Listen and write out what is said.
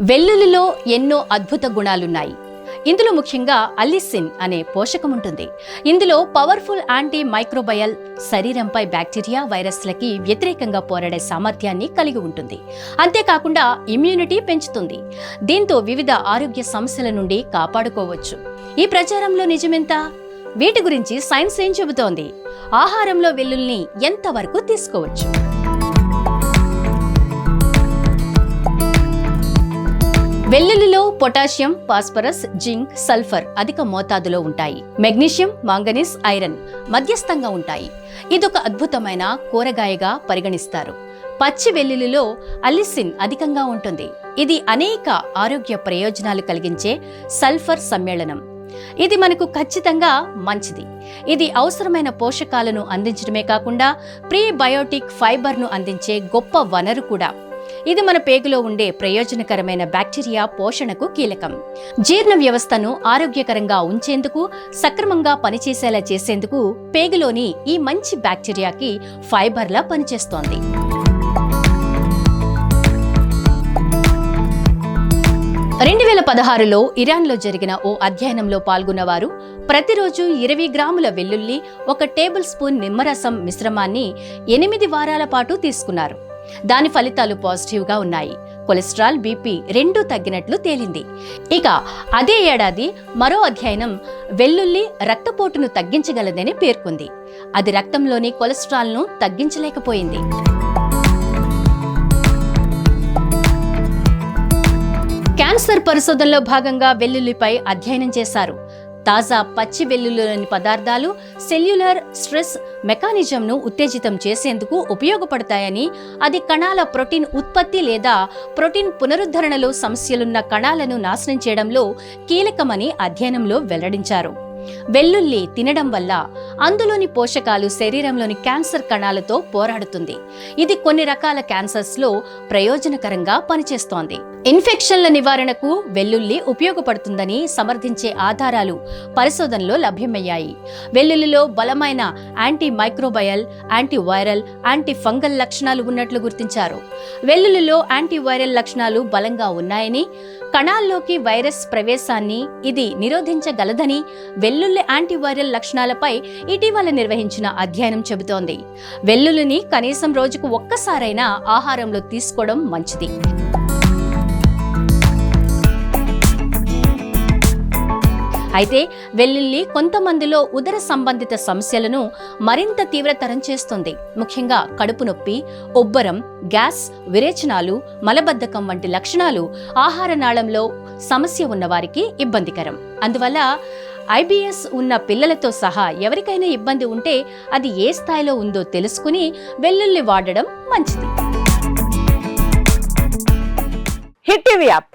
వెల్లుల్లిలో ఎన్నో అద్భుత గుణాలున్నాయి. ఇందులో ముఖ్యంగా అల్లిసిన్ అనే పోషకం ఉంటుంది ఇందులో పవర్ఫుల్ యాంటీ మైక్రోబయల్ శరీరంపై బ్యాక్టీరియా వైరస్లకి వ్యతిరేకంగా పోరాడే సామర్థ్యాన్ని కలిగి ఉంటుంది. అంతేకాకుండా ఇమ్యూనిటీ పెంచుతుంది. దీంతో వివిధ ఆరోగ్య సమస్యల నుండి కాపాడుకోవచ్చు. ఈ ప్రచారంలో నిజమెంత? వీటి గురించి సైన్స్ ఏం చెబుతోంది? ఆహారంలో వెల్లుల్ని ఎంతవరకు తీసుకోవచ్చు? వెల్లుల్లిలో పొటాషియం ఫాస్ఫరస్ జింక్ సల్ఫర్ అధిక మోతాదులో ఉంటాయి. మెగ్నీషియం మాంగనీస్ ఐరన్ మధ్యస్థంగా ఉంటాయి. ఇదొక అద్భుతమైన కూరగాయగా పరిగణిస్తారు. పచ్చి వెల్లుల్లిలో అలిసిన్ అధికంగా ఉంటుంది. ఇది అనేక ఆరోగ్య ప్రయోజనాలు కలిగించే సల్ఫర్ సమ్మేళనం. ఇది మనకు ఖచ్చితంగా మంచిది. ఇది అవసరమైన పోషకాలను అందించడమే కాకుండా ప్రీబయోటిక్ ఫైబర్ను అందించే గొప్ప వనరు కూడా. ఇది మన పేగులో ఉండే ప్రయోజనకరమైన బ్యాక్టీరియా పోషణకు కీలకం. జీర్ణ వ్యవస్థను ఆరోగ్యకరంగా ఉంచేందుకు సక్రమంగా పనిచేసేలా చేసేందుకు పేగులోని ఈ మంచి బ్యాక్టీరియాకి ఫైబర్లా పనిచేస్తోంది. రెండు వేల పదహారులో ఇరాన్లో జరిగిన ఓ అధ్యయనంలో పాల్గొన్నవారు ప్రతిరోజు ఇరవై గ్రాముల వెల్లుల్లి ఒక టేబుల్ స్పూన్ నిమ్మరసం మిశ్రమాన్ని ఎనిమిది వారాల పాటు తీసుకున్నారు. దాని ఫలితాలు పాజిటివ్గా ఉన్నాయి. కొలెస్ట్రాల్ బీపీ రెండూ తగ్గినట్లు తేలింది. ఇక అదే ఏడాది మరో అధ్యయనం వెల్లుల్లి రక్తపోటును తగ్గించగలదని పేర్కొంది. అది రక్తంలోని కొలెస్ట్రాల్ను తగ్గించలేకపోయింది. క్యాన్సర్ పరిశోధనలో భాగంగా వెల్లుల్లిపై అధ్యయనం చేశారు. తాజా పచ్చి వెల్లుల్లిలోని పదార్థాలు సెల్యులర్ స్ట్రెస్ మెకానిజంను ఉత్తేజితం చేసేందుకు ఉపయోగపడతాయని అది కణాల ప్రోటీన్ ఉత్పత్తి లేదా ప్రోటీన్ పునరుద్ధరణలో సమస్యలున్న కణాలను నాశనం చేయడంలో కీలకమని అధ్యయనంలో వెల్లడించారు. వెల్లుల్లి తినడం వల్ల అందులోని పోషకాలు శరీరంలోని క్యాన్సర్ కణాలతో పోరాడుతుంది. ఇది కొన్ని రకాల క్యాన్సర్స్లో ప్రయోజనకరంగా పనిచేస్తోంది. ఇన్ఫెక్షన్ల నివారణకు వెల్లుల్లి ఉపయోగపడుతుందని సమర్థించే ఆధారాలు పరిశోధనలో లభ్యమయ్యాయి. వెల్లుల్లిలో బలమైన anti microbial antiviral anti fungal లక్షణాలు ఉన్నట్లు గుర్తించారు. వెల్లుల్లిలో యాంటీవైరల్ లక్షణాలు బలంగా ఉన్నాయని కణాల్లోకి వైరస్ ప్రవేశాన్ని ఇది నిరోధించగలదని వెల్లుల్లి యాంటీవైరల్ లక్షణాలపై ఇటీవల నిర్వహించిన అధ్యయనం చెబుతోంది. వెల్లుల్లిని కనీసం రోజుకు ఒక్కసారైనా ఆహారంలో తీసుకోవడం మంచిది. అయితే వెల్లుల్లి కొంతమందిలో ఉదర సంబంధిత సమస్యలను మరింత తీవ్రతరం చేస్తుంది. ముఖ్యంగా కడుపు నొప్పి ఉబ్బరం గ్యాస్ విరేచనాలు మలబద్ధకం వంటి లక్షణాలు ఆహార నాళంలో సమస్య ఉన్నవారికి ఇబ్బందికరం. అందువల్ల ఐబిఎస్ ఉన్న పిల్లలతో సహా ఎవరికైనా ఇబ్బంది ఉంటే అది ఏ స్థాయిలో ఉందో తెలుసుకుని వెల్లుల్లి వాడడం మంచిది. Hit TV app.